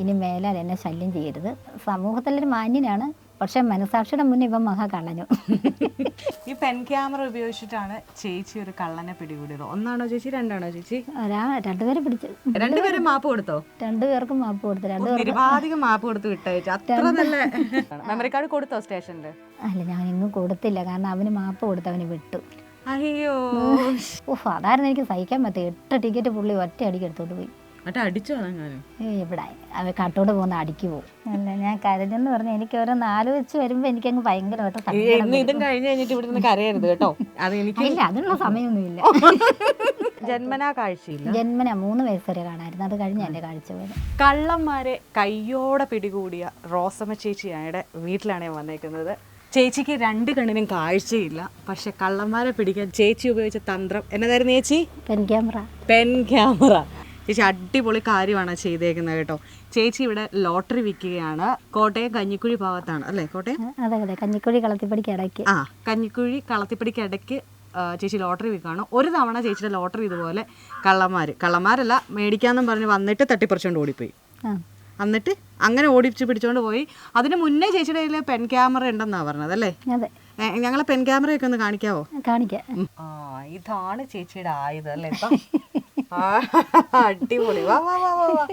ഇനി മേലാൽ എന്നെ ശല്യം ചെയ്യരുത്. സമൂഹത്തിലൊരു മാന്യനാണ്. പക്ഷെ മനസാക്ഷിയുടെ മുന്നേ ഇവൻ മഹാ കള്ളനു? ഈ പെൻ ക്യാമറ ഉപയോഗിച്ചിട്ടാണ് ചേച്ചി ഒരു കള്ളനെ പിടികൂടിയത്. ഒന്നാണോ ചേച്ചി രണ്ടാണോ ചേച്ചി? ഒരാ രണ്ടുപേരെ പിടിച്ചു. രണ്ടുപേരും മാപ്പ് കൊടുത്തോ? രണ്ടുപേർക്കും മാപ്പ് കൊടുത്തു. രണ്ടു നിരുപാധികം മാപ്പ് കൊടുത്തു വിട്ടയച്ചു. അത്ര നല്ല മെമ്മറി കാർഡ് കൊടുത്തോ സ്റ്റേഷനിൽ? അല്ല ഞാൻ ഇന്നും കൊടുത്തില്ല. കാരണം അവന് മാപ്പ് കൊടുത്ത് അവന് വിട്ടു. അയ്യോ. ഓഹ് അതായിരുന്നു എനിക്ക് സഹിക്കാൻ പറ്റും എട്ട് ടിക്കറ്റ് പുള്ളി ഒറ്റ അടിക്ക് എടുത്തോണ്ട് പോയി. മറ്റേ അടിച്ചു കളഞ്ഞാലും ഇവിടെ അവ കാട്ടോട് പോകുന്ന അടിക്ക് പോകും. അല്ല ഞാൻ കരഞ്ഞെന്ന് പറഞ്ഞു എനിക്ക് ഓരോന്ന് ആലോചിച്ച് വരുമ്പോൾ എനിക്കങ്ങ് ഭയങ്കരമായിട്ട് സങ്കടം ഇന്ന് ഇതും കഴിഞ്ഞ് കഴിഞ്ഞിട്ട് ഇവിടെ നിന്ന് കരയരുത് കേട്ടോ. അത് എനിക്ക് ഇല്ല അതിനുള്ള സമയമൊന്നുമില്ല. ജന്മനാ കാഴ്ചയില്ല. ജന്മന മൂന്ന് വയസ്സ് വരെ കാണായിരുന്നു. അത് കഴിഞ്ഞ എന്റെ കാഴ്ച പോലെ. കള്ളന്മാരെ കയ്യോടെ പിടികൂടിയ റോസമ്മ ചേച്ചിയുടെ വീട്ടിലാണ് ഞാൻ വന്നേക്കുന്നത്. ചേച്ചിക്ക് രണ്ട് കണ്ണിനും കാഴ്ചയില്ല. പക്ഷെ കള്ളന്മാരെ പിടിക്കാൻ ചേച്ചി ഉപയോഗിച്ച തന്ത്രം എന്നതായിരുന്നു ചേച്ചി? Pen camera. Pen camera. ചേച്ചി അടിപൊളി കാര്യമാണ് ചെയ്തേക്കുന്നത് കേട്ടോ. ചേച്ചി ഇവിടെ ലോട്ടറി വിൽക്കുകയാണ്. കോട്ടയം കഞ്ഞിക്കുഴി ഭാഗത്താണ് അല്ലേ കോട്ടയം? അതെ അതെ. കഞ്ഞിക്കുഴി കളത്തിപ്പടിക്ക് ഇടയ്ക്ക്. ആ കഞ്ഞിക്കുഴി കളത്തിപ്പടിക്ക് ഇടയ്ക്ക് ചേച്ചി ലോട്ടറി വിൽക്കുകയാണ്. ഒരു തവണ ചേച്ചിയുടെ ലോട്ടറി ഇതുപോലെ കള്ളന്മാർ കള്ളന്മാരല്ല മേടിക്കാന്നും പറഞ്ഞ് വന്നിട്ട് തട്ടിപ്പറിച്ചുകൊണ്ട് ഓടിപ്പോയി. എന്നിട്ട് അങ്ങനെ ഓടിച്ച് പിടിച്ചോണ്ട് പോയി. അതിന് മുന്നേ ചേച്ചിയുടെ കയ്യിൽ പെൻ ക്യാമറ ഉണ്ടെന്നാ പറഞ്ഞത് അല്ലേ? അതെ. ഞങ്ങളെ പെൻ ക്യാമറയൊക്കെ ഒന്ന് കാണിക്കാവോ? കാണിക്കാം. ആ ഇതാണ് ചേച്ചിയുടെ ആയുധം അല്ലേ അടിപൊളി. വാ വാ വാ വാ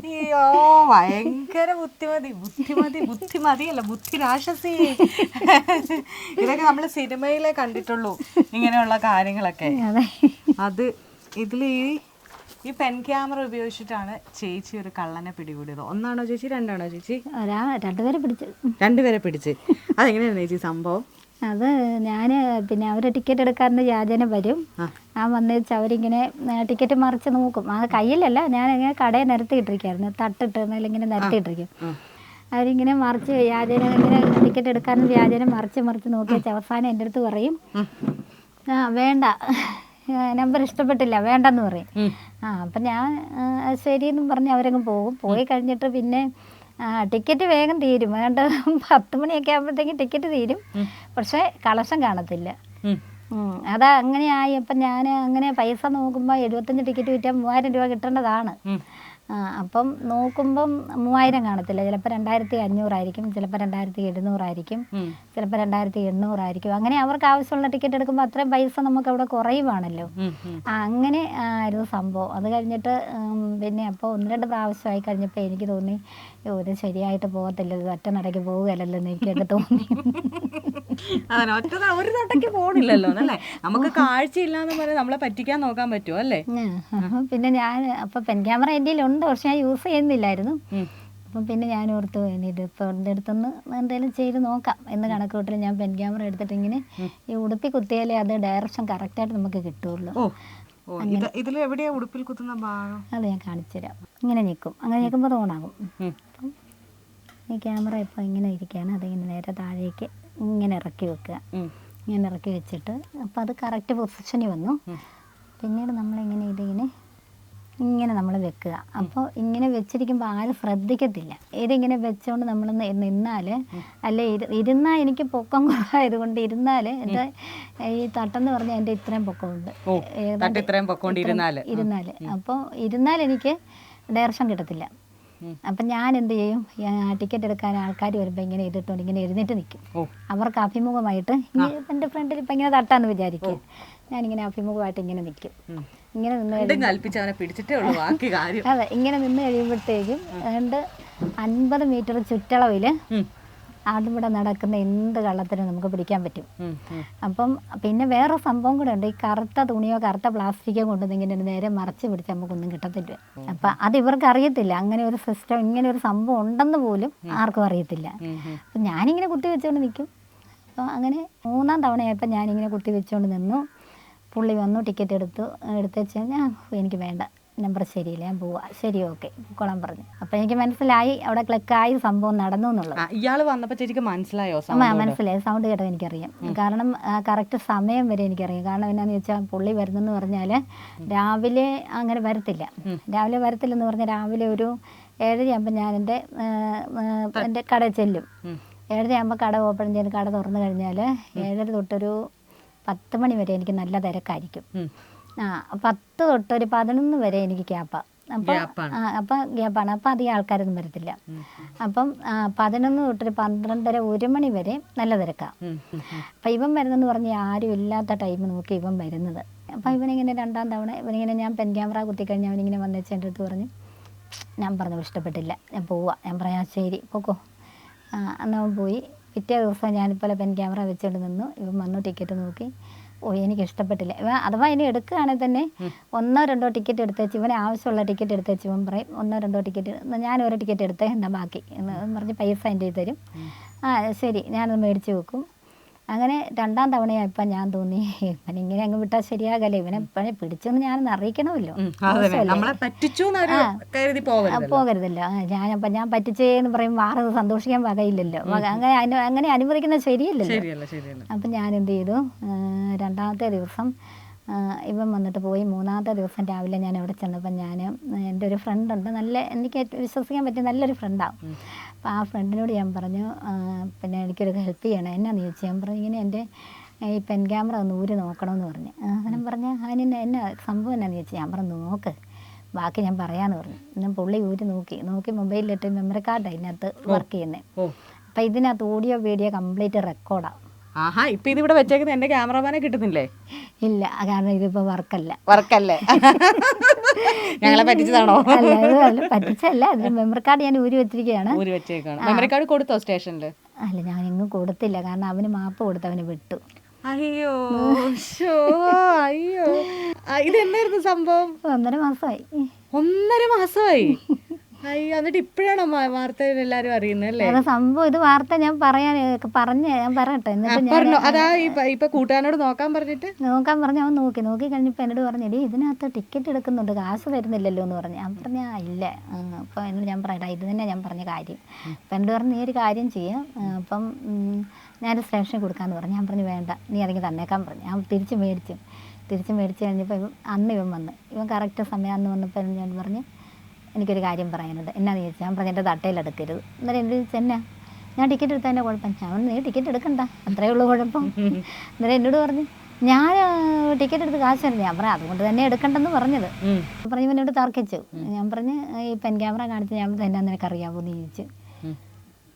അയ്യോ ഭയങ്കര ബുദ്ധിമതി ബുദ്ധിമതി ബുദ്ധിമതി അല്ല ബുദ്ധി രാക്ഷസി ഇതൊക്കെ നമ്മൾ സിനിമയിലെ കണ്ടിട്ടുള്ളൂ ഇങ്ങനെയുള്ള കാര്യങ്ങളൊക്കെ. അതെ. ഇതിൽ ഈ ഈ പെൻ ക്യാമറ ഉപയോഗിച്ചിട്ടാണ് ചേച്ചി ഒരു കള്ളനെ പിടികൂടിയത്. ഒന്നാണോ ചേച്ചി രണ്ടാണോ ചേച്ചി? രണ്ടുപേരെ പിടിച്ച്. രണ്ടുപേരെ പിടിച്ച്. അതെങ്ങനെയാണ് ചേച്ചി സംഭവം? അത് ഞാൻ പിന്നെ അവർ ടിക്കറ്റ് എടുക്കാറുണ്ട് യാചന വരും. ആ. വന്നേച്ച് അവരിങ്ങനെ ടിക്കറ്റ് മറിച്ച് നോക്കും. ആ കയ്യിലല്ല ഞാൻ ഇങ്ങനെ കടയെ നിരത്തിയിട്ടിരിക്കായിരുന്നു. തട്ടിട്ട് ഇങ്ങനെ നിരത്തിയിട്ടിരിക്കും. അവരിങ്ങനെ മറിച്ച് വ്യാജന ഇങ്ങനെ ടിക്കറ്റ് എടുക്കാനും വ്യാജന മറിച്ച് മറിച്ച് നോക്കി വെച്ച് അവസാനം എന്റെ അടുത്ത് പറയും ആ വേണ്ട. നമ്പർ ഇഷ്ടപ്പെട്ടില്ല വേണ്ടെന്ന് പറയും. ആ അപ്പം ഞാൻ ശരിയെന്നും പറഞ്ഞ് അവരങ്ങ് പോകും. പോയി കഴിഞ്ഞിട്ട് പിന്നെ ആ, ടിക്കറ്റ് വേഗം തീരും. വേണ്ട പത്ത് മണിയൊക്കെ ആകുമ്പോഴത്തേക്കും ടിക്കറ്റ് തീരും. പക്ഷേ കളക്ഷൻ കാണത്തില്ല. അതാ അങ്ങനെ ആയി അപ്പം ഞാൻ അങ്ങനെ പൈസ നോക്കുമ്പോൾ എഴുപത്തഞ്ച് ടിക്കറ്റ് വിറ്റാൽ മൂവായിരം രൂപ കിട്ടേണ്ടതാണ്. അപ്പം നോക്കുമ്പം മൂവായിരം കാണത്തില്ല. ചിലപ്പോൾ രണ്ടായിരത്തി അഞ്ഞൂറായിരിക്കും ചിലപ്പോൾ രണ്ടായിരത്തി എഴുന്നൂറായിരിക്കും ചിലപ്പോൾ രണ്ടായിരത്തി എണ്ണൂറായിരിക്കും അങ്ങനെ അവർക്ക് ആവശ്യമുള്ള ടിക്കറ്റ് എടുക്കുമ്പോൾ അത്രയും പൈസ നമുക്ക് അവിടെ കുറയുവാണല്ലോ. അങ്ങനെ ആയിരുന്നു സംഭവം. അത് കഴിഞ്ഞിട്ട് പിന്നെ അപ്പോൾ ഒന്ന് രണ്ട് പ്രാവശ്യമായി കഴിഞ്ഞപ്പോൾ എനിക്ക് തോന്നി "ഓ, ഇത് ശരിയായിട്ട് പോകത്തില്ല ഒറ്റ നടക്ക് പോവുകയല്ലോ എനിക്കൊക്കെ തോന്നി. ഒറ്റ ഒരു നടക്ക് പോണില്ലല്ലോ അല്ലേ? നമുക്ക് കാഴ്ചയില്ലാന്ന് പറഞ്ഞാൽ നമ്മളെ പറ്റിക്കാൻ നോക്കാൻ പറ്റുമോ അല്ലേ? പിന്നെ ഞാൻ അപ്പൊ പെൻ ക്യാമറ എന്റെ ഉണ്ട് പക്ഷെ ഞാൻ യൂസ് ചെയ്യുന്നില്ലായിരുന്നു. അപ്പം പിന്നെ ഞാൻ ഓർത്തു ഇനി ഇതിപ്പോൾ എന്റെ അടുത്തുനിന്ന് എന്തെങ്കിലും ചെയ്ത് നോക്കാം എന്ന് കണക്കൂട്ടിൽ ഞാൻ പെൻ ക്യാമറ എടുത്തിട്ട് ഇങ്ങനെ ഈ ഉടുപ്പി കുത്തിയാലേ അത് ഡയറക്ഷൻ കറക്റ്റായിട്ട് നമുക്ക് കിട്ടുള്ളൂ. ഇതിൽ എവിടെയാ ഉടുപ്പിൽ കുത്തുന്ന ഭാഗം? അത് ഞാൻ കാണിച്ചു തരാം ഇങ്ങനെ നിൽക്കും അങ്ങനെ നിൽക്കുമ്പോൾ തോണാകും ഈ ക്യാമറ ഇപ്പോൾ ഇങ്ങനെ ഇരിക്കുകയാണ് അതിങ്ങനെ നേരെ താഴേക്ക് ഇങ്ങനെ ഇറക്കി വെക്കുക. ഇങ്ങനെ ഇറക്കി വെച്ചിട്ട് അപ്പോൾ അത് കറക്റ്റ് പൊസിഷനിൽ വന്നു. പിന്നീട് നമ്മളിങ്ങനെ ഇതിങ്ങനെ ഇങ്ങനെ നമ്മൾ വെക്കുക. അപ്പോൾ ഇങ്ങനെ വെച്ചിരിക്കുമ്പോൾ ആരും ശ്രദ്ധിക്കത്തില്ല. ഇതിങ്ങനെ വെച്ചുകൊണ്ട് നമ്മൾ നിന്നാൽ അല്ലെ ഇരുന്നാൽ എനിക്ക് പൊക്കം കുറവായതുകൊണ്ട് ഇരുന്നാൽ എന്റെ ഈ തട്ടെന്ന് പറഞ്ഞാൽ എന്റെ ഇത്രയും പൊക്കമുണ്ട്. ഇരുന്നാൽ അപ്പോൾ ഇരുന്നാൽ എനിക്ക് ഡയറക്ഷൻ കിട്ടത്തില്ല. അപ്പം ഞാൻ എന്ത് ചെയ്യും ടിക്കറ്റ് എടുക്കാൻ ആൾക്കാർ വരുമ്പോൾ ഇങ്ങനെ എഴുതിട്ടുണ്ട് ഇങ്ങനെ എഴുന്നേറ്റ് നിൽക്കും അവർക്ക് അഭിമുഖമായിട്ട് എന്റെ ഫ്രണ്ടിൽ ഇപ്പം ഇങ്ങനെ തട്ടാന്ന് വിചാരിക്കും. ഞാനിങ്ങനെ അഭിമുഖമായിട്ട് ഇങ്ങനെ നിൽക്കും ഇങ്ങനെ നിന്ന് അതെ ഇങ്ങനെ നിന്ന് കഴിയുമ്പോഴത്തേക്കും രണ്ട് അൻപത് മീറ്റർ ചുറ്റളവിൽ ഉം. അവിടെ നടക്കുന്ന എന്ത് കള്ളത്തിനും നമുക്ക് പിടിക്കാൻ പറ്റും. അപ്പം പിന്നെ വേറെ സംഭവം കൂടെ ഉണ്ട്. ഈ കറുത്ത തുണിയോ കറുത്ത പ്ലാസ്റ്റിക്കോ കൊണ്ടു ഇങ്ങനെ നേരെ മറച്ച് പിടിച്ച് നമുക്കൊന്നും കിട്ടത്തില്ല. അപ്പം അത് ഇവർക്ക് അറിയത്തില്ല. അങ്ങനെ ഒരു സിസ്റ്റം ഇങ്ങനെ ഒരു സംഭവം ഉണ്ടെന്ന് പോലും ആർക്കും അറിയത്തില്ല. അപ്പം ഞാനിങ്ങനെ കുത്തി വെച്ചുകൊണ്ട് നിൽക്കും. അപ്പോൾ അങ്ങനെ മൂന്നാം തവണയായപ്പോൾ ഞാനിങ്ങനെ കുത്തി വെച്ചുകൊണ്ട് നിന്നു. പുള്ളി വന്നു ടിക്കറ്റ് എടുത്തു എടുത്ത് ഞാൻ എനിക്ക് വേണ്ട. നമ്പർ ശരിയില്ല? ഞാൻ പോവാ. ശരി ഓക്കെ. കൊള്ളാൻ പറഞ്ഞു. അപ്പൊ എനിക്ക് മനസ്സിലായി. അവിടെ ക്ലിക്കായി സംഭവം നടന്നു എന്നുള്ളത്. ഇയാൾ വന്നപ്പോഴത്തേക്ക് മനസ്സിലായോ ആ, മനസ്സിലായി. സൗണ്ട് കേട്ടോ എനിക്കറിയാം. കാരണം കറക്റ്റ് സമയം വരെ എനിക്കറിയാം. കാരണം എന്നാന്ന് വെച്ചാൽ പുള്ളി വരുന്നെന്ന് പറഞ്ഞാൽ രാവിലെ അങ്ങനെ വരത്തില്ല. രാവിലെ വരത്തില്ലെന്ന് പറഞ്ഞാൽ രാവിലെ ഒരു ഏഴരയാകുമ്പോൾ ഞാൻ എന്റെ എന്റെ കട ചെല്ലും. ഏഴരയാകുമ്പോൾ കട ഓപ്പൺ ചെയ്ത് കട തുറന്നു കഴിഞ്ഞാൽ ഏഴര തൊട്ടൊരു പത്ത് മണി വരെ എനിക്ക് നല്ല തിരക്കായിരിക്കും. പത്ത് തൊട്ട് ഒരു പതിനൊന്ന് വരെ എനിക്ക് ക്യാപ്പാ അപ്പം അപ്പൊ ഗ്യാപ്പാണ്. അപ്പം അധികം ആൾക്കാരൊന്നും വരത്തില്ല. അപ്പം പതിനൊന്ന് തൊട്ടൊരു പന്ത്രണ്ടര ഒരു മണി വരെ നല്ല തിരക്കാം. അപ്പം ഇവൻ വരുന്നെന്ന് പറഞ്ഞ് ആരും ഇല്ലാത്ത ടൈം നോക്കി ഇവൻ വരുന്നത്. അപ്പം ഇവനിങ്ങനെ രണ്ടാം തവണ ഇവനിങ്ങനെ ഞാൻ പെൻ ക്യാമറ കുത്തിക്കഴിഞ്ഞ് അവനിങ്ങനെ വന്നേച്ച എന്റെ അടുത്ത് പറഞ്ഞു ഞാൻ പറഞ്ഞു ഇഷ്ടപ്പെട്ടില്ല. ഞാൻ പോവാ. ഞാൻ പറയാം ശരി പോക്കോ. ആ, അന്ന് അവൻ പോയി. പിറ്റേ ദിവസം ഞാനിപ്പോൾ പെൻ ക്യാമറ വെച്ചുകൊണ്ട് നിന്നു. ഇവൻ വന്നു ടിക്കറ്റ് നോക്കി. ഓ എനിക്ക് ഇഷ്ടപ്പെട്ടില്ല അഥവാ ഇനി എടുക്കുകയാണെങ്കിൽ തന്നെ ഒന്നോ രണ്ടോ ടിക്കറ്റ് എടുത്തേച്ച് ഇവനെ ആവശ്യമുള്ള ടിക്കറ്റ് എടുത്തേച്ച് ഇവൻ പറയും ഒന്നോ രണ്ടോ ടിക്കറ്റ് ഞാൻ ഒരു ടിക്കറ്റ് എടുത്തേ എന്നാ ബാക്കി എന്ന് പറഞ്ഞ് പൈസ എന്റെ തരും. ആ ശരി ഞാനത് മേടിച്ച് വെക്കും. അങ്ങനെ രണ്ടാം തവണയായപ്പോൾ ഞാൻ തോന്നി ഇവനിങ്ങനെ അങ്ങ് വിട്ടാൽ ശരിയാകല്ലേ? ഇവനെ ഇപ്പഴേ പിടിച്ചെന്ന് ഞാനൊന്ന് അറിയിക്കണമല്ലോ. പറ്റിച്ചു പോകരുതല്ലോ. ഞാൻ അപ്പം ഞാൻ പറ്റിച്ചേന്ന് പറയും ആരും സന്തോഷിക്കാൻ വകയില്ലല്ലോ. വക- അങ്ങനെ അങ്ങനെ അനുവദിക്കുന്നത് ശരിയല്ലല്ലോ. ശരിയല്ല ശരിയല്ല. അപ്പം ഞാൻ എന്ത് ചെയ്തു? രണ്ടാമത്തെ ദിവസം ഇവൻ വന്നിട്ട് പോയി. മൂന്നാമത്തെ ദിവസം രാവിലെ ഞാൻ അവിടെ ചെന്നപ്പോൾ ഞാൻ എന്റെ ഒരു ഫ്രണ്ട് ഉണ്ട്. നല്ല എനിക്ക് വിശ്വസിക്കാൻ പറ്റിയ നല്ലൊരു ഫ്രണ്ടാണ് അപ്പോൾ ആ ഫ്രണ്ടിനോട് ഞാൻ പറഞ്ഞു പിന്നെ എനിക്കൊരു ഹെൽപ്പ് ചെയ്യണം എന്നാന്ന് ചോദിച്ചു? ഞാൻ പറഞ്ഞു ഇങ്ങനെ എന്റെ ഈ പെൻ ക്യാമറ ഒന്ന് ഊരി നോക്കണമെന്ന് പറഞ്ഞു. അങ്ങനെ പറഞ്ഞ് അതിന് എന്നാ സംഭവം എന്നാന്ന് ചോദിച്ചു? ഞാൻ പറഞ്ഞു നോക്ക് ബാക്കി ഞാൻ പറയാമെന്ന് പറഞ്ഞു. എന്നാൽ പുള്ളി ഊരി നോക്കി നോക്കി മൊബൈലിലിട്ട് മെമ്മറി കാർഡ് അതിനകത്ത് വർക്ക് ചെയ്യുന്നത് അപ്പം ഇതിനകത്ത് ഓഡിയോ വീഡിയോ കംപ്ലീറ്റ് റെക്കോർഡാണ് ആഹാ ഇപ്പൊ ഇതിവിടെ വെച്ചേക്കുന്ന എന്റെ ക്യാമറമാനെ കിട്ടുന്നില്ലേ? ഇല്ല കാരണം ഇതിപ്പോ വർക്കല്ല വർക്കല്ലേ? ഞങ്ങളെ പറ്റിച്ചതാണോ? പറ്റിച്ചല്ല അതിന് മെമ്മറി കാർഡ് ഞാൻ ഊരി വെച്ചിരിക്കുകയാണ്. ഊരി വെച്ചേക്കാണ്. മെമ്മറി കാർഡ് കൊടുത്തോ സ്റ്റേഷനിൽ? അല്ല ഞാൻ എങ്ങും കൊടുത്തില്ല. കാരണം അവന് മാപ്പ് കൊടുത്ത് അവന് വിട്ടു. അയ്യോ അയ്യോ. ഇതെന്നായിരുന്നു സംഭവം? ഒന്നര മാസമായി. ഒന്നര മാസമായി? അയ്യോ എന്നിട്ട് ഇപ്പോഴാണോ വാർത്ത എല്ലാരും അറിയുന്നത് അല്ലേ? അത് സംഭവം ഇത് വാർത്ത ഞാൻ പറയാൻ പറഞ്ഞ ഞാൻ പറയട്ടെ. എന്നിട്ട് ഞാൻ പറഞ്ഞോ. അതാ ഇപ്പൊ കൂട്ടുകാരനോട് നോക്കാൻ പറഞ്ഞിട്ട്? നോക്കാൻ പറഞ്ഞു അവൻ നോക്കി. നോക്കി കഴിഞ്ഞപ്പോൾ എന്നോട് പറഞ്ഞു എടി ഇതിനകത്ത് ടിക്കറ്റ് എടുക്കുന്നുണ്ട് കാശ് വരുന്നില്ലല്ലോ എന്ന് പറഞ്ഞു. ഞാൻ പറഞ്ഞ ഇല്ല. അപ്പോൾ എന്നോട് ഞാൻ പറയട്ടെ ഇത് തന്നെ ഞാൻ പറഞ്ഞ കാര്യം. അപ്പം എന്നോട് പറഞ്ഞു നീ ഒരു കാര്യം ചെയ്യാം. അപ്പം ഞാൻ ഞാനൊരു സ്റ്റേഷനിൽ കൊടുക്കാമെന്ന് പറഞ്ഞു. ഞാൻ പറഞ്ഞു വേണ്ട നീ അല്ലെങ്കിൽ തന്നേക്കാൻ പറഞ്ഞു. ഞാൻ തിരിച്ചു മേടിച്ചു. തിരിച്ചു മേടിച്ച് കഴിഞ്ഞപ്പോൾ ഇവൻ അന്ന് ഇവൻ വന്ന്. ഇവൻ കറക്റ്റ് സമയം അന്ന് വന്നപ്പോൾ ഞാൻ പറഞ്ഞു എനിക്കൊരു കാര്യം പറയാനുണ്ട്. എന്നാന്ന് ചോദിച്ചാൽ ഞാൻ പറഞ്ഞ എന്റെ തട്ടയിൽ എടുക്കരുത്. അന്നേരം എന്റെ ചോദിച്ചാൽ എന്നാ ഞാൻ ടിക്കറ്റ് എടുത്തതിന്റെ കുഴപ്പം. ഞാൻ നീ ടിക്കറ്റ് എടുക്കണ്ട. അത്രയേ ഉള്ളൂ കുഴപ്പം. അന്നേരം എന്നോട് പറഞ്ഞു ഞാൻ ടിക്കറ്റ് എടുത്ത് കാശ് തരുന്നു ഞാൻ പറഞ്ഞു അതുകൊണ്ട് തന്നെ എടുക്കണ്ടെന്ന് പറഞ്ഞത്. പറഞ്ഞു എന്നോട് തർക്കിച്ചു. ഞാൻ പറഞ്ഞ് ഈ പെൻ ക്യാമറ കാണിച്ച് ഞാൻ പറഞ്ഞു, എന്നാ നിനക്ക് അറിയാമോ എന്ന് ചോദിച്ചു.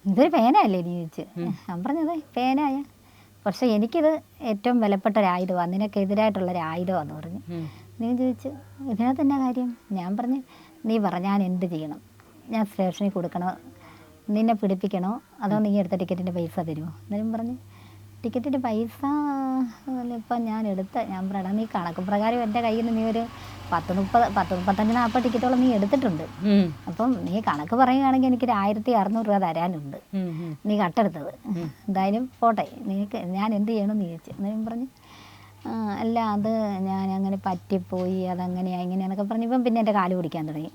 ഇതൊരു പേനയല്ലേ? നീ ചോദിച്ചു. ഞാൻ പറഞ്ഞത് പേനായ. പക്ഷെ എനിക്കിത് ഏറ്റവും വിലപ്പെട്ട ഒരു ആയുധമാണ് നിനക്കെതിരായിട്ടുള്ള ഒരു ആയുധമാണെന്ന് പറഞ്ഞു നീ ചോദിച്ചു ഇതിനകത്ത് തന്നെ കാര്യം? ഞാൻ പറഞ്ഞു നീ പറ ഞാൻ എന്ത് ചെയ്യണം? ഞാൻ സ്റ്റേഷനിൽ കൊടുക്കണോ? നിന്നെ പിടിപ്പിക്കണോ? അതോ നീ എടുത്ത ടിക്കറ്റിന്റെ പൈസ തരുമോ എന്നാലും പറഞ്ഞു. ടിക്കറ്റിന്റെ പൈസ ഇപ്പം ഞാൻ എടുത്ത ഞാൻ പറയണം നീ കണക്ക് പ്രകാരം എന്റെ കയ്യിൽ നിന്ന് നീ ഒരു പത്ത് മുപ്പത് പത്ത് മുപ്പത്തഞ്ച് നാൽപ്പത് ടിക്കറ്റോളം നീ എടുത്തിട്ടുണ്ട്. അപ്പം നീ കണക്ക് പറയുകയാണെങ്കിൽ എനിക്കൊരു ആയിരത്തി അറുന്നൂറ് രൂപ തരാനുണ്ട്. നീ കട്ടെടുത്തത്. എന്തായാലും പോട്ടെ. നീ ഞാൻ എന്ത് ചെയ്യണമെന്ന് ചോദിച്ചു. എന്നാലും പറഞ്ഞു. "ആ, അല്ല അത് ഞാൻ അങ്ങനെ പറ്റിപ്പോയി അതങ്ങനെയാ ഇങ്ങനെയാന്നൊക്കെ പറഞ്ഞു ഇപ്പം പിന്നെ എന്റെ കാൽ പിടിക്കാൻ തുടങ്ങി.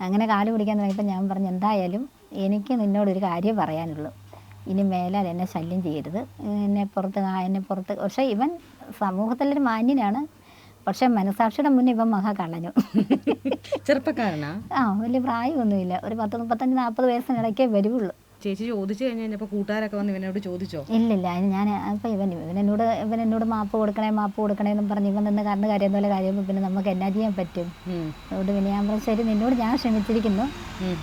അങ്ങനെ കാൽ പിടിക്കാൻ തുടങ്ങിയപ്പോൾ ഞാൻ പറഞ്ഞു എന്തായാലും എനിക്ക് നിന്നോടൊരു കാര്യം പറയാനുള്ളൂ. ഇനി മേലാൽ എന്നെ ശല്യം ചെയ്യരുത്. എന്നെ പുറത്ത് എന്നെ പുറത്ത് പക്ഷേ ഇവൻ സമൂഹത്തിലൊരു മാന്യനാണ്. പക്ഷെ മനസാക്ഷിയുടെ മുന്നേ ഇവൻ മഹാ കള്ളഞ്ഞു ചെറുപ്പക്കാരനാ? ആ വലിയ പ്രായമൊന്നുമില്ല. ഒരു പത്ത് മുപ്പത്തഞ്ച് നാൽപ്പത് വയസ്സിനിടയ്ക്കേ വരുവുള്ളൂ. ചേച്ചി ചോദിച്ചു കഴിഞ്ഞ് കഴിഞ്ഞപ്പോ കൂട്ടുകാരൊക്കെ വന്ന് ഇവനോട് ചോദിച്ചോ? ഇല്ലില്ല ഞാൻ അപ്പോൾ ഇവൻ ഇവൻ എന്നോട് ഇവൻ എന്നോട് മാപ്പ് കൊടുക്കണേ മാപ്പ് കൊടുക്കണേ എന്നും പറഞ്ഞ് ഇവൻ നിന്ന് കണ്ണ് കാര്യം പോലെ കാര്യം പിന്നെ നമുക്ക് എന്നാ ചെയ്യാൻ പറ്റും. അതുകൊണ്ട് പിന്നെ ഞാൻ പറഞ്ഞു ശരി നിന്നോട് ഞാൻ ക്ഷമിച്ചിരിക്കുന്നു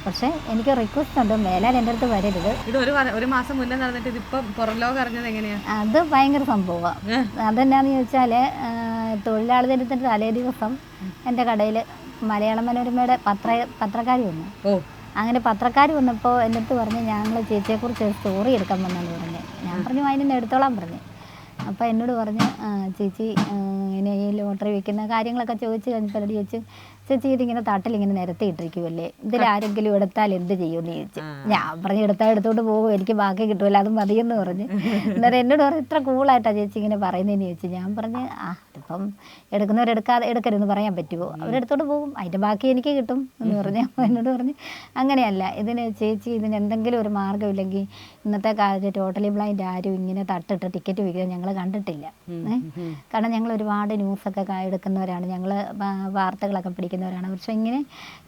പക്ഷെ എനിക്ക് റിക്വസ്റ്റ് ഉണ്ട് മേലാൽ എന്റെ അടുത്ത് വരരുത്. ഇത് ഒരു ഒരു മാസം മുന്നേ നടന്നിട്ട് ഇതിപ്പം പുറം ലോകം അറിഞ്ഞത് എങ്ങനെയാ? അത് ഭയങ്കര സംഭവമാണ് അതെന്നാന്ന് ചോദിച്ചാൽ തൊഴിലാളി ദിനത്തിന്റെ തലേ ദിവസം എന്റെ കടയിൽ മലയാള മനോരമയുടെ പത്ര പത്രക്കാരി വന്നു. ഓ. അങ്ങനെ പത്രക്കാർ വന്നപ്പോൾ അടുത്ത് പറഞ്ഞ് ഞങ്ങൾ ചേച്ചിയെക്കുറിച്ച് ഒരു സ്റ്റോറി എടുക്കാൻ വന്നെന്ന് പറഞ്ഞു. ഞാൻ പറഞ്ഞു അതിനെ എടുത്തോളാൻ പറഞ്ഞു. അപ്പോൾ എന്നോട് പറഞ്ഞു ചേച്ചി ഇനി ഈ ലോട്ടറി വെക്കുന്ന കാര്യങ്ങളൊക്കെ ചോദിച്ച് കഴിഞ്ഞപ്പോൾ എന്നോട് ചേച്ചി ഇതിങ്ങനെ തട്ടിലിങ്ങനെ നിരത്തിയിട്ടിരിക്കുമല്ലേ ഇതിലാരെങ്കിലും എടുത്താൽ എന്ത് ചെയ്യുമെന്ന് ചോദിച്ചു. ഞാൻ പറഞ്ഞു എടുത്താൽ എടുത്തോണ്ട് പോകും എനിക്ക് ബാക്കി കിട്ടുമല്ലോ അത് മതിയെന്ന് പറഞ്ഞ്. അന്നേരം എന്നോട് പറഞ്ഞു ഇത്ര കൂളായിട്ടാണ് ചേച്ചി ഇങ്ങനെ പറയുന്നതെന്ന് ചോദിച്ചു. ഞാൻ പറഞ്ഞ് ആ ഇപ്പം എടുക്കുന്നവരെടുക്കാതെ എടുക്കരുതെന്ന് പറയാൻ പറ്റുമോ അവരെടുത്തോണ്ട് പോകും അതിന്റെ ബാക്കി എനിക്ക് കിട്ടും എന്ന് പറഞ്ഞു എന്നോട് പറഞ്ഞ് അങ്ങനെയല്ല ഇതിന് ചേച്ചി ഇതിന് എന്തെങ്കിലും ഒരു മാർഗമില്ലെങ്കിൽ ഇന്നത്തെ കാലത്ത് ടോട്ടലി ബ്ലൈൻഡ് ആരും ഇങ്ങനെ തട്ടിട്ട് ടിക്കറ്റ് വിൽക്കുന്നത് ഞങ്ങൾ കണ്ടിട്ടില്ല. കാരണം ഞങ്ങൾ ഒരുപാട് ന്യൂസൊക്കെ എടുക്കുന്നവരാണ്. ഞങ്ങൾ വാർത്തകളൊക്കെ പിടിക്കുന്നവരാണ് പക്ഷെ ഇങ്ങനെ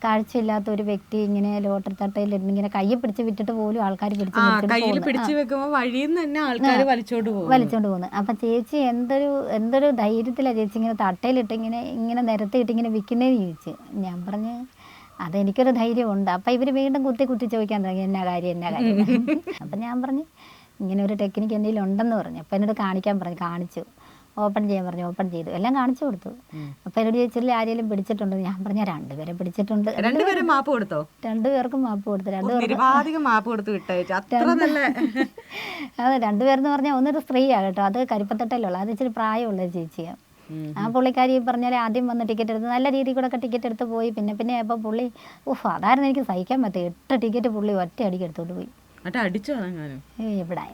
കാഴ്ചയില്ലാത്ത ഒരു വ്യക്തി ഇങ്ങനെ ലോട്ടറി തട്ടയിൽ ഇങ്ങനെ കയ്യെ പിടിച്ച് വിട്ടിട്ട് പോലും ആൾക്കാർ പിടിച്ച്. പിടിച്ചു വെക്കുമ്പോൾ വഴിയിൽ നിന്ന് തന്നെ ആൾക്കാർ വലിച്ചോണ്ട് പോകും വലിച്ചോണ്ട് പോകുന്നത് അപ്പൊ ചേച്ചി എന്തൊരു എന്തൊരു ധൈര്യത്തിലാണ് ചേച്ചി ഇങ്ങനെ തട്ടയിലിട്ട് ഇങ്ങനെ ഇങ്ങനെ നിരത്തിയിട്ട് ഇങ്ങനെ വിൽക്കുന്നതെന്ന് ചോദിച്ചു. ഞാൻ പറഞ്ഞ് അതെനിക്കൊരു ധൈര്യമുണ്ട്. അപ്പം ഇവർ വീണ്ടും കുത്തി കുത്തി ചോദിക്കാൻ തുടങ്ങി എന്നാ കാര്യം എന്നാ കാര്യം? അപ്പം ഞാൻ പറഞ്ഞു ഇങ്ങനെ ഒരു ടെക്നിക്ക് എന്തെങ്കിലും ഉണ്ടെന്ന് പറഞ്ഞു. അപ്പം എന്നോട് കാണിക്കാൻ പറഞ്ഞു കാണിച്ചു. ഓപ്പൺ ചെയ്യാൻ പറഞ്ഞു ഓപ്പൺ ചെയ്തു. എല്ലാം കാണിച്ചു കൊടുത്തു. അപ്പൊ എന്നോട് ചോദിച്ചില്ല ആരെങ്കിലും പിടിച്ചിട്ടുണ്ട്? ഞാൻ പറഞ്ഞ രണ്ടുപേരെ പിടിച്ചിട്ടുണ്ട്. രണ്ടുപേരും മാപ്പ് കൊടുത്തോ? രണ്ടുപേർക്കും മാപ്പ് കൊടുത്തു. രണ്ടു നിരുപാധികം മാപ്പ് കൊടുത്ത് അത് രണ്ടുപേരെന്ന് പറഞ്ഞാൽ ഒന്നൊരു സ്ത്രീയാണ് കേട്ടോ. അത് കരിപ്പത്തട്ടയിലുള്ള അത് ഇച്ചിരി പ്രായമുള്ള ചേച്ചിയാ. ചേച്ചിയാണ് ആ പുള്ളിക്കാരി പറഞ്ഞാൽ ആദ്യം വന്ന് ടിക്കറ്റ് എടുത്ത് നല്ല രീതിയിൽ കൂടെ ഒക്കെ ടിക്കറ്റ് എടുത്ത് പോയി. പിന്നെ പിന്നെ അപ്പോൾ പുള്ളി ഉഫ് അതായിരുന്നു എനിക്ക് സഹിക്കാൻ പറ്റും എട്ട് ടിക്കറ്റ് പുള്ളി ഒറ്റ അടിക്ക് എടുത്തോണ്ട് പോയി. എവിടെ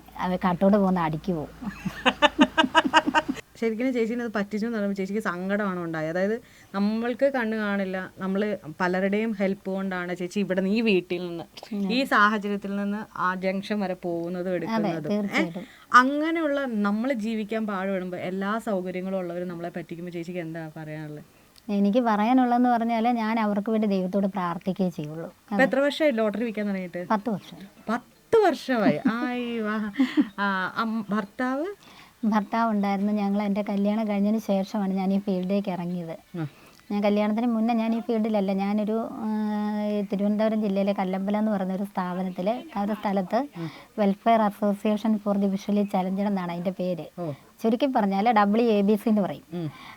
കാട്ടോട് പോകുന്ന അടിക്ക് പോകും. ശരിക്കും ചേച്ചീനെ അത് പറ്റിച്ചു എന്ന് പറയുമ്പോൾ ചേച്ചിക്ക് സങ്കടമാണ് ഉണ്ടായത്. അതായത് നമ്മൾക്ക് കണ്ണു കാണില്ല. നമ്മൾ പലരുടെയും ഹെൽപ്പ് കൊണ്ടാണ് ചേച്ചി ഇവിടെ നിന്ന് ഈ വീട്ടിൽ നിന്ന് ഈ സാഹചര്യത്തിൽ നിന്ന് ആ ജംഗ്ഷൻ വരെ പോകുന്നതും എടുക്കുന്നതും. അങ്ങനെയുള്ള നമ്മൾ ജീവിക്കാൻ പാടുപെടുമ്പോൾ എല്ലാ സൗകര്യങ്ങളും ഉള്ളവരും നമ്മളെ പറ്റിക്കുമ്പോൾ ചേച്ചിക്ക് എന്താ പറയാനുള്ളത് എനിക്ക് പറയാനുള്ളതെന്ന് പറഞ്ഞാൽ ഞാൻ അവർക്ക് വേണ്ടി ദൈവത്തോട് പ്രാർത്ഥിക്കുകയേ ചെയ്യുള്ളൂ. എത്ര വർഷമായി ലോട്ടറി വിൽക്കാൻ തുടങ്ങിയിട്ട്? പത്ത് വർഷം. പത്ത് വർഷമായി. ഭർത്താവ്? ഭർത്താവ് ഉണ്ടായിരുന്നു. ഞങ്ങൾ എന്റെ കല്യാണം കഴിഞ്ഞതിന് ശേഷമാണ് ഞാൻ ഈ ഫീൽഡിലേക്ക് ഇറങ്ങിയത്. ഞാൻ കല്യാണത്തിന് മുന്നേ ഞാൻ ഈ ഫീൽഡിലല്ല ഞാനൊരു തിരുവനന്തപുരം ജില്ലയിലെ കല്ലമ്പലം എന്ന് പറയുന്ന ഒരു സ്ഥാപനത്തിൽ ആ ഒരു സ്ഥലത്ത് welfare association for the visually challenged എന്നാണ് അതിന്റെ പേര്. ചുരുക്കി പറഞ്ഞാൽ ഡബ്ല്യു എ ബി സി എന്ന് പറയും.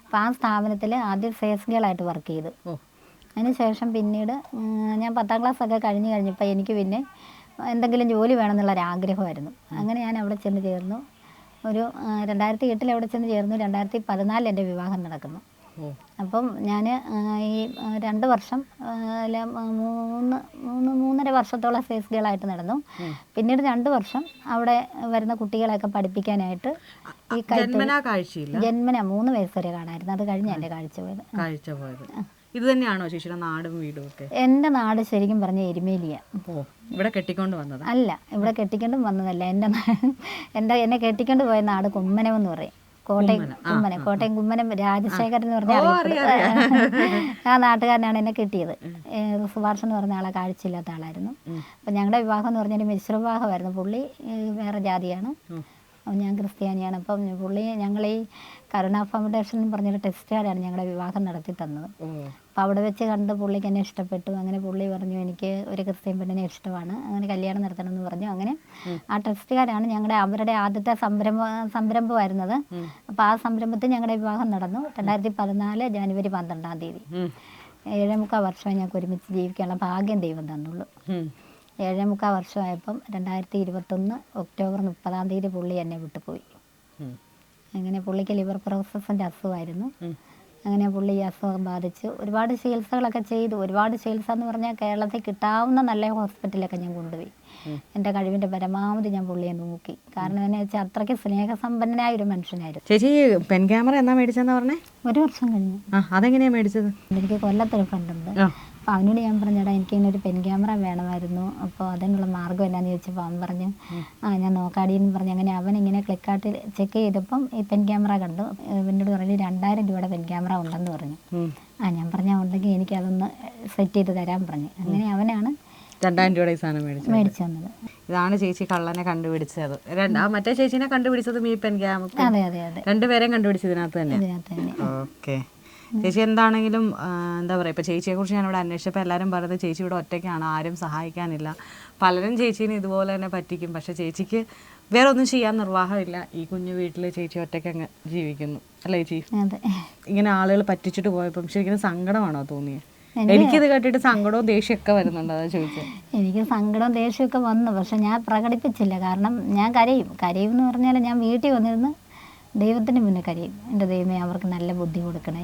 അപ്പോൾ ആ സ്ഥാപനത്തിൽ ആദ്യം സെയിൽസ് ഗേളായിട്ട് വർക്ക് ചെയ്തു. അതിനുശേഷം പിന്നീട് ഞാൻ പത്താം ക്ലാസ് ഒക്കെ കഴിഞ്ഞ് കഴിഞ്ഞപ്പോൾ എനിക്ക് പിന്നെ എന്തെങ്കിലും ജോലി വേണമെന്നുള്ളൊരാഗ്രഹമായിരുന്നു അങ്ങനെ ഞാൻ അവിടെ ചെന്ന് ചേർന്നു. ഒരു രണ്ടായിരത്തി എട്ടിൽ അവിടെ ചെന്ന് ചേർന്നു രണ്ടായിരത്തി പതിനാലിൽ എന്റെ വിവാഹം നടക്കുന്നു. അപ്പം ഞാൻ ഈ രണ്ട് വർഷം അല്ല മൂന്ന് മൂന്ന് മൂന്നര വർഷത്തോളം സേൽസ് ഗേളായിട്ട് നടന്നു പിന്നീട് രണ്ട് വർഷം അവിടെ വരുന്ന കുട്ടികളെയൊക്കെ പഠിപ്പിക്കാനായിട്ട് ഈ ജന്മന മൂന്ന് വയസ്സ് വരെ കാണായിരുന്നു. അത് കഴിഞ്ഞ എന്റെ കാഴ്ച പോയത്. കാഴ്ച പോയത്. ഇത് തന്നെയാണോ ചേച്ചിയുടെ നാടും വീടും ഒക്കെ? എന്റെ നാട് ശരിക്കും പറഞ്ഞ എരുമേലിയ. ഓ ഇവിടെ കെട്ടിക്കൊണ്ട് വന്നത്? അല്ല ഇവിടെ കെട്ടിക്കൊണ്ട് വന്നതല്ല. എന്റെ എന്റെ എന്റെ എന്നെ കെട്ടിക്കൊണ്ട് പോയ നാട് കുമ്മനം എന്ന് പറയും. കോട്ടയം കുമ്മനം. കോട്ടയം കുമ്മനം രാജശേഖരൻ എന്ന് പറഞ്ഞ ആ നാട്ടുകാരനാണ് എന്നെ കിട്ടിയത്. സുഭാഷ് എന്ന് പറഞ്ഞ ആളെ കാഴ്ചയില്ലാത്ത ആളായിരുന്നു. അപ്പം ഞങ്ങളുടെ വിവാഹം എന്ന് പറഞ്ഞാൽ മിശ്ര വിവാഹമായിരുന്നു പുള്ളി വേറെ ജാതിയാണ്. ഞാൻ ക്രിസ്ത്യാനിയാണ്. അപ്പം പുള്ളി ഞങ്ങൾ ഈ കരുണ ഫൗണ്ടേഷൻ എന്ന് പറഞ്ഞൊരു ടെസ്റ്റുകാരാണ് ഞങ്ങളുടെ വിവാഹം നടത്തി തന്നത്. അപ്പം അപ്പോൾ അവിടെ വെച്ച് കണ്ട് പുള്ളിക്ക് എന്നെ ഇഷ്ടപ്പെട്ടു. അങ്ങനെ പുള്ളി പറഞ്ഞു എനിക്ക് ഒരു ക്രിസ്ത്യൻ പെണ്ണിനെ ഇഷ്ടമാണ്. അങ്ങനെ കല്യാണം നടത്തണം എന്ന് പറഞ്ഞു. അങ്ങനെ ആ ടെസ്റ്റുകാരാണ് ഞങ്ങളുടെ അവരുടെ ആദ്യത്തെ സംരംഭ സംരംഭമായിരുന്നത്. അപ്പോൾ ആ സംരംഭത്തിൽ ഞങ്ങളുടെ വിവാഹം നടന്നു. രണ്ടായിരത്തി പതിനാല് ജനുവരി പന്ത്രണ്ടാം തീയതി. ഉം. ഏഴേ മുക്കാൽ വർഷം ഞങ്ങൾക്ക് ഒരുമിച്ച് ജീവിക്കാനുള്ള ഭാഗ്യം ദൈവം തന്നുള്ളൂ. ഉം. ഏഴേ മുക്കാൽ വർഷമായപ്പം രണ്ടായിരത്തി ഇരുപത്തൊന്ന് ഒക്ടോബർ മുപ്പതാം തീയതി പുള്ളി എന്നെ വിട്ടുപോയി. അങ്ങനെ പുള്ളിക്ക് ലിവർ പ്രോസസ്സിന്റെ അസുഖമായിരുന്നു. അങ്ങനെ പുള്ളി ഈ അസുഖം ബാധിച്ചു. ഒരുപാട് ചികിത്സകളൊക്കെ ചെയ്തു. ഒരുപാട് ചികിത്സ എന്ന് പറഞ്ഞാൽ കേരളത്തിൽ കിട്ടാവുന്ന നല്ല ഹോസ്പിറ്റലൊക്കെ ഞാൻ കൊണ്ടുപോയി. എന്റെ കഴിവിന്റെ പരമാവധി ഞാൻ പുള്ളിയെ നോക്കി. കാരണം എന്നെ വെച്ചാൽ അത്രയ്ക്ക് സ്നേഹസമ്പന്നനായ ഒരു മനുഷ്യനായിരുന്നു. ചേച്ചി പെൻ ക്യാമറ എന്നാ മേടിച്ചെന്ന് പറഞ്ഞേ? ഒരു വർഷം കഴിഞ്ഞു. അതെങ്ങനെയാ മേടിച്ചത്? എനിക്ക് കൊല്ലത്തൊരു ഫ്രണ്ടുണ്ട് അപ്പോൾ അവനോട് ഞാൻ പറഞ്ഞടാ എനിക്ക് ഇങ്ങനെ ഒരു പെൻ ക്യാമറ വേണമായിരുന്നു. അപ്പോൾ അതിനുള്ള മാർഗം എന്നാന്ന് ചോദിച്ചപ്പോൾ അവൻ പറഞ്ഞു ആ ഞാൻ നോക്കാടി എന്ന് പറഞ്ഞു. അങ്ങനെ അവൻ ഇങ്ങനെ ക്ലിക്കാർട്ടിൽ ചെക്ക് ചെയ്തപ്പം ഈ പെൻ ക്യാമറ കണ്ടു. എന്നോട് പറഞ്ഞു രണ്ടായിരം രൂപയുടെ പെൻ ക്യാമറ ഉണ്ടെന്ന് പറഞ്ഞു. ആ ഞാൻ പറഞ്ഞ ഉണ്ടെങ്കിൽ എനിക്ക് അതൊന്ന് സെറ്റ് ചെയ്ത് തരാൻ പറഞ്ഞു. അങ്ങനെ അവനാണ് രണ്ടായിരം രൂപയുടെ ഈ സാധനം മേടിച്ചു മേടിച്ചു തന്നത്. ഇതാണ് ചേച്ചി കള്ളനെ കണ്ടുപിടിച്ചത്. രണ്ടാ ആ മറ്റേ ചേച്ചിനെ കണ്ടുപിടിച്ചത് ഈ പെൻ ക്യാമറ അതെ അതെ അതെ. രണ്ടുപേരെയും കണ്ടുപിടിച്ചത് ഇതിനകത്ത് തന്നെ. ഇതിനകത്ത് തന്നെ. ഓക്കെ ചേച്ചി എന്താണെങ്കിലും എന്താ പറയുക ഇപ്പോൾ ചേച്ചിയെ കുറിച്ച് ഞാനിവിടെ അന്വേഷിച്ചപ്പോൾ എല്ലാവരും പറയുന്നത് ചേച്ചി ഇവിടെ ഒറ്റയ്ക്കാണ് ആരും സഹായിക്കാനില്ല. പലരും ചേച്ചീനെ ഇതുപോലെ തന്നെ പറ്റിക്കും. പക്ഷെ ചേച്ചിക്ക് വേറെ ഒന്നും ചെയ്യാൻ നിർവാഹമില്ല. ഈ കുഞ്ഞു വീട്ടിൽ ചേച്ചി ഒറ്റയ്ക്ക് അങ്ങ് ജീവിക്കുന്നു. അല്ലേ ചേച്ചി? ഇങ്ങനെ ആളുകൾ പറ്റിച്ചിട്ട് പോയപ്പം ശരിക്കും സങ്കടമാണോ തോന്നിയത് എനിക്കിത് കേട്ടിട്ട് സങ്കടവും ദേഷ്യമൊക്കെ വരുന്നുണ്ട്? അതാ ചോദിച്ചത് എനിക്ക് സങ്കടവും ദേഷ്യമൊക്കെ വന്നു. പക്ഷെ ഞാൻ പ്രകടിപ്പിച്ചില്ല. കാരണം ഞാൻ കരയും. കരയും എന്ന് പറഞ്ഞാൽ ഞാൻ വീട്ടിൽ വന്നിരുന്ന് ദൈവത്തിന് മുന്നേ കഴിയും. എന്റെ ദൈവമേ അവർക്ക് നല്ല ബുദ്ധി കൊടുക്കണേ.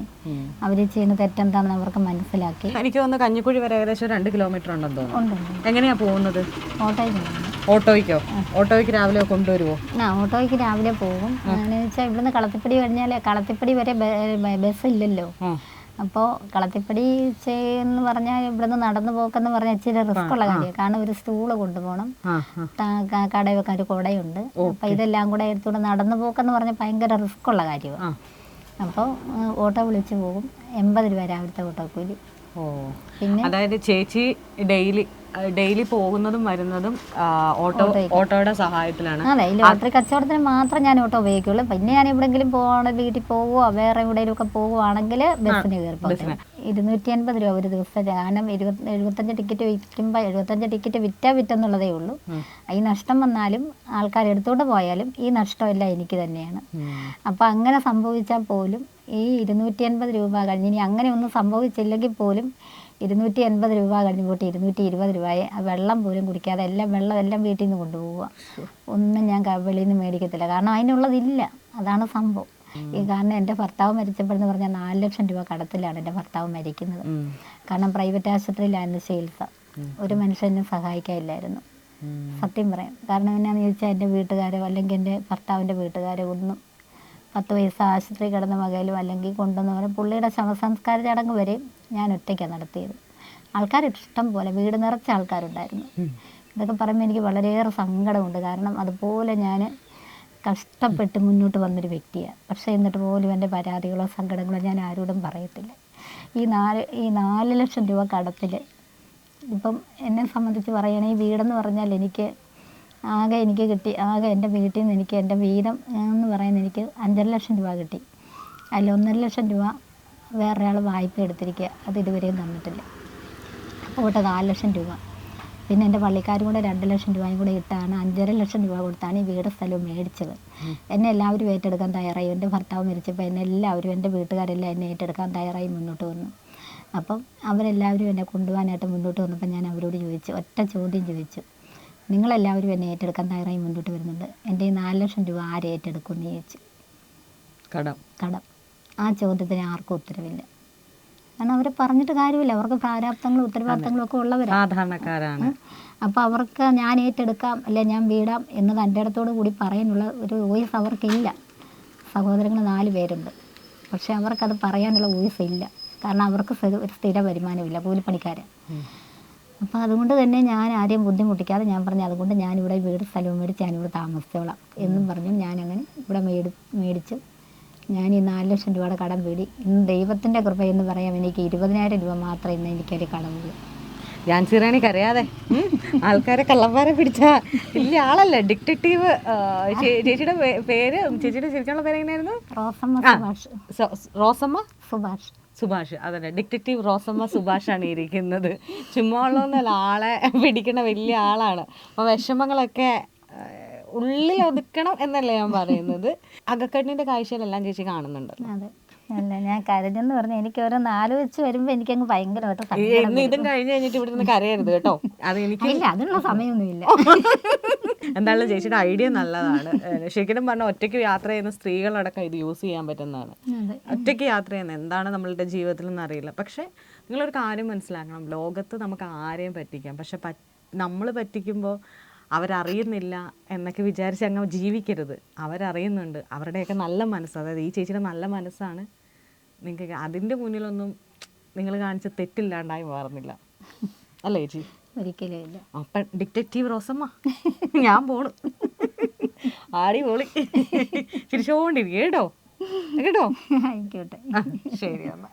അവർ അവർ ചെയ്യുന്ന തെറ്റെന്താണെന്ന് അവർക്ക് മനസ്സിലാക്കി. എനിക്ക് തോന്നുന്നു കഞ്ഞിക്കുഴി വരെ ഏകദേശം രണ്ട് കിലോമീറ്റർ ഉണ്ടെന്ന് തോന്നുന്നു. എങ്ങനെയാ പോകുന്നത്? ഓട്ടോയിൽ ഓട്ടോയ്ക്കോ? ഓട്ടോയ്ക്ക് രാവിലെ കൊണ്ടുവരുമോ ആ ഓട്ടോയ്ക്ക് രാവിലെ പോകും. എന്ന് വെച്ചാൽ ഇവിടുന്ന് കളത്തിപ്പടി കഴിഞ്ഞാൽ കളത്തിപ്പടി വരെ ബസ് ഇല്ലല്ലോ അപ്പോൾ കളത്തിപ്പടി ചെയ്യുന്ന പറഞ്ഞാൽ ഇവിടുന്ന് നടന്നു പോക്കെന്ന് പറഞ്ഞാൽ ഇച്ചിരി റിസ്ക് ഉള്ള കാര്യമാണ് കാരണം ഒരു സ്റ്റൂൾ കൊണ്ടുപോകണം. കട വെക്കാൻ ഒരു കുടയുണ്ട്. അപ്പം ഇതെല്ലാം കൂടെ എടുത്തുകൊണ്ട് നടന്നു പോക്കെന്ന് പറഞ്ഞാൽ ഭയങ്കര റിസ്ക് ഉള്ള കാര്യമാണ് അപ്പോൾ ഓട്ടോ വിളിച്ചു പോകും. എൺപത് രൂപ രാവിലത്തെ ഓട്ടോ കൂലി. ഓ. പിന്നെ അതായത് ചേച്ചി ഡെയിലി ഡെയിലി പോകുന്നതും വരുന്നതും ഓട്ടോ ഓട്ടോയുടെ സഹായത്തിലാണ്. അതെ രാത്രി ലോട്ടറി കച്ചവടത്തിന് മാത്രം ഞാൻ ഓട്ടോ ഉപയോഗിക്കുള്ളൂ. പിന്നെ ഞാൻ എവിടെങ്കിലും പോവാണ് വീട്ടിൽ പോവുകയോ വേറെ എവിടെയെങ്കിലും ഒക്കെ പോവുകയാണെങ്കിൽ ബസ്സിന് കയറി ഇരുന്നൂറ്റി അൻപത് രൂപ ഒരു ദിവസം കാരണം ഇരുപത്തി എഴുപത്തഞ്ച് ടിക്കറ്റ് വിൽക്കുമ്പോൾ എഴുപത്തഞ്ച് ടിക്കറ്റ് വിറ്റാ വിറ്റെന്നുള്ളതേ ഉള്ളൂ. ഈ നഷ്ടം വന്നാലും ആൾക്കാർ എടുത്തുകൊണ്ട് പോയാലും ഈ നഷ്ടമെല്ലാം എനിക്ക് തന്നെയാണ്. അപ്പോൾ അങ്ങനെ സംഭവിച്ചാൽ പോലും ഈ ഇരുന്നൂറ്റി അൻപത് രൂപ കഴിഞ്ഞ് ഇനി അങ്ങനെ ഒന്നും സംഭവിച്ചില്ലെങ്കിൽ പോലും ഇരുന്നൂറ്റി എൺപത് രൂപ കഴിഞ്ഞ് പോയിട്ട് ഇരുന്നൂറ്റി ഇരുപത് രൂപയെ ആ വെള്ളം പോലും കുടിക്കാതെ എല്ലാം വെള്ളം എല്ലാം വീട്ടിൽ നിന്ന് കൊണ്ടുപോവുക. ഒന്നും ഞാൻ വെളിയിൽ നിന്ന് മേടിക്കത്തില്ല. കാരണം അതിനുള്ളതില്ല. അതാണ് സംഭവം. ഈ കാരണം എന്റെ ഭർത്താവ് മരിച്ചപ്പോഴെന്ന് പറഞ്ഞാൽ നാല് ലക്ഷം രൂപ കടത്തിലാണ് എന്റെ ഭർത്താവ് മരിക്കുന്നത്. കാരണം പ്രൈവറ്റ് ആശുപത്രിയിലായിരുന്നു ചികിത്സ. ഒരു മനുഷ്യനും സഹായിക്കാനില്ലായിരുന്നു. സത്യം പറയാം. കാരണം എന്നാന്ന് ചോദിച്ചാൽ എന്റെ വീട്ടുകാരോ അല്ലെങ്കിൽ എന്റെ ഭർത്താവിന്റെ വീട്ടുകാരോ ഒന്നും പത്ത് വയസ്സ് ആശുപത്രി കിടന്ന മകയിലും അല്ലെങ്കിൽ കൊണ്ടുവന്നവരും പുള്ളിയുടെ ശവസംസ്കാര ചടങ്ങ് വരെ ഞാൻ ഒറ്റയ്ക്കാണ് നടത്തിയത്. ആൾക്കാർ ഇഷ്ടം പോലെ വീട് നിറച്ച ആൾക്കാരുണ്ടായിരുന്നു. ഇതൊക്കെ പറയുമ്പോൾ എനിക്ക് വളരെയേറെ സങ്കടമുണ്ട്. കാരണം അതുപോലെ ഞാൻ കഷ്ടപ്പെട്ട് മുന്നോട്ട് വന്നൊരു വ്യക്തിയാണ് പക്ഷേ എന്നിട്ട് പോലും എന്റെ പരാതികളോ സങ്കടങ്ങളോ ഞാൻ ആരോടും പറയത്തില്ല. ഈ നാല് ഈ നാല് ലക്ഷം രൂപ കടത്തിൽ ഇപ്പം എന്നെ സംബന്ധിച്ച് പറയുകയാണെങ്കിൽ ഈ വീടെന്ന് പറഞ്ഞാൽ എനിക്ക് ആകെ എനിക്ക് കിട്ടി. ആകെ എന്റെ വീട്ടിൽ നിന്ന് എനിക്ക് എന്റെ വീതം എന്ന് പറയുന്ന എനിക്ക് അഞ്ചര ലക്ഷം രൂപ കിട്ടി. അതിൽ ഒന്നര ലക്ഷം രൂപ വേറൊരാൾ വായ്പ എടുത്തിരിക്കുക. അത് ഇതുവരെയും തന്നിട്ടില്ല. അപ്പോൾ ഇവിടെ നാല് ലക്ഷം രൂപ. പിന്നെ എന്റെ പള്ളിക്കാരും കൂടെ രണ്ട് ലക്ഷം രൂപയും കൂടെ ഇട്ടാണ് അഞ്ചര ലക്ഷം രൂപ കൊടുത്താണ് ഈ വീട് സ്ഥലവും മേടിച്ചത്. എന്നെ എല്ലാവരും ഏറ്റെടുക്കാൻ തയ്യാറായി. എന്റെ ഭർത്താവ് മരിച്ചപ്പോൾ എന്നെ എല്ലാവരും എന്റെ വീട്ടുകാരെല്ലാം എന്നെ ഏറ്റെടുക്കാൻ തയ്യാറായി മുന്നോട്ട് വന്നു. അപ്പം അവരെല്ലാവരും എന്നെ കൊണ്ടുപോകാനായിട്ട് മുന്നോട്ട് വന്നപ്പോൾ ഞാൻ അവരോട് ചോദിച്ചു ഒറ്റ ചോദ്യം ചോദിച്ചു. നിങ്ങളെല്ലാവരും എന്നെ ഏറ്റെടുക്കാൻ തയ്യാറായി മുന്നോട്ട് വരുന്നുണ്ട്. എന്റെ ഈ നാല് ലക്ഷം രൂപ ആര് ഏറ്റെടുക്കും എന്ന് ചോദിച്ചു കടം. കടം. ആ ചോദ്യത്തിന് ആർക്കും ഉത്തരവില്ല. കാരണം അവർ പറഞ്ഞിട്ട് കാര്യമില്ല. അവർക്ക് പ്രാരാബ്ദങ്ങളും ഉത്തരവാദിത്തങ്ങളും ഒക്കെ ഉള്ളവരാണ് അപ്പോൾ അവർക്ക് ഞാൻ ഏറ്റെടുക്കാം അല്ലെ ഞാൻ വീടാം എന്ന് തന്റെ അടുത്തോട് കൂടി പറയാനുള്ള ഒരു വോയിസ് അവർക്കില്ല. സഹോദരങ്ങൾ നാല് പേരുണ്ട്. പക്ഷെ അവർക്കത് പറയാനുള്ള വോയിസ് ഇല്ല. കാരണം അവർക്ക് സ്ഥിര- ഒരു സ്ഥിര വരുമാനമില്ല. കൂലിപ്പണിക്കാരൻ അപ്പോൾ അതുകൊണ്ട് തന്നെ ഞാൻ ആരെയും ബുദ്ധിമുട്ടിക്കാതെ ഞാൻ പറഞ്ഞു അതുകൊണ്ട് ഞാനിവിടെ വീട് സ്ഥലവും മേടിച്ച് ഞാനിവിടെ താമസിച്ചോളാം എന്നും പറഞ്ഞു. ഞാനങ്ങനെ ഇവിടെ മേടി മേടിച്ചു ഞാൻ ഈ നാല് ലക്ഷം രൂപയുടെ കടം വീടി. ഇന്ന് ദൈവത്തിന്റെ കൃപ എന്ന് പറയാം എനിക്ക് ഇരുപതിനായിരം രൂപ മാത്രമേ ഇന്ന് എനിക്കൊരു കടമുള്ളൂ ജാൻസി റാണിക്ക് ഉം. ആൾക്കാരെ കള്ളന്മാരെ പിടിച്ച വലിയ ആളല്ല? ഡിക്റ്റേറ്റീവ് ചേച്ചിയുടെ പേര് ചേച്ചിയുടെ ശരിക്കുള്ള പേര് എങ്ങനെയായിരുന്നു റോസമ്മ സുഭാഷ്. റോസമ്മ? സുഭാഷ്. സുഭാഷ് അതന്നെ. ഡിക്റ്റേറ്റീവ് റോസമ്മ സുഭാഷാണ് ഇരിക്കുന്നത്. ചുമ്മാ ഉള്ളതെന്നല്ല ആളെ പിടിക്കുന്ന വലിയ ആളാണ്. അപ്പോൾ വിഷമങ്ങളൊക്കെ ഉള്ളിൽ ഒതുക്കണം എന്നല്ലേ ഞാൻ പറയുന്നത്. അകക്കണ്ണിന്റെ കാഴ്ചയിലെല്ലാം ചേച്ചി കാണുന്നുണ്ട് അല്ല ഞാൻ കരഞ്ഞെന്ന് പറഞ്ഞു എനിക്ക് ഓരോന്ന് ആലോചിച്ച് വരുമ്പോൾ എനിക്കങ്ങ് ഭയങ്കരമായിട്ട് സങ്കടം ഇതും കഴിഞ്ഞ് കഴിഞ്ഞിട്ട് ഇവിടെ നിന്ന് കരയരുത് കേട്ടോ. അത് എനിക്ക് ഇല്ല അതിനുള്ള സമയമൊന്നുമില്ല എന്തായാലും ചേച്ചിയുടെ ഐഡിയ നല്ലതാണ്. ഏഹ് ശരിക്കും പറഞ്ഞാൽ ഒറ്റയ്ക്ക് യാത്ര ചെയ്യുന്ന സ്ത്രീകളടക്കം ഇത് യൂസ് ചെയ്യാൻ പറ്റുന്നതാണ്. അതെ. ഒറ്റയ്ക്ക് യാത്ര ചെയ്യുന്ന എന്താണ് നമ്മളുടെ ജീവിതത്തിൽ നിന്ന് അറിയില്ല. പക്ഷെ നിങ്ങളൊരു കാര്യം മനസ്സിലാക്കണം. ലോകത്ത് നമുക്ക് ആരെയും പറ്റിക്കാം. പക്ഷെ നമ്മൾ പറ്റിക്കുമ്പോൾ അവരറിയുന്നില്ല എന്നൊക്കെ വിചാരിച്ച് അങ്ങ് ജീവിക്കരുത്. അവരറിയുന്നുണ്ട്. അവരുടെയൊക്കെ നല്ല മനസ്സ് അതായത് ഈ ചേച്ചിയുടെ നല്ല മനസ്സാണ് നിങ്ങൾക്ക് അതിന്റെ മുന്നിലൊന്നും നിങ്ങൾ കാണിച്ച തെറ്റില്ലാണ്ടായി മാറുന്നില്ല. അല്ലേ ചേച്ചി? ഒരിക്കലും ഇല്ല. അപ്പം ഡിറ്റക്റ്റീവ് റോസമ്മ. ഞാൻ പോണു. ആടി പോളി ചിരിച്ചോണ്ടിരിക്കും കേട്ടോ? കേട്ടോ? ആയിക്കോട്ടെ. ശരി എന്നാ.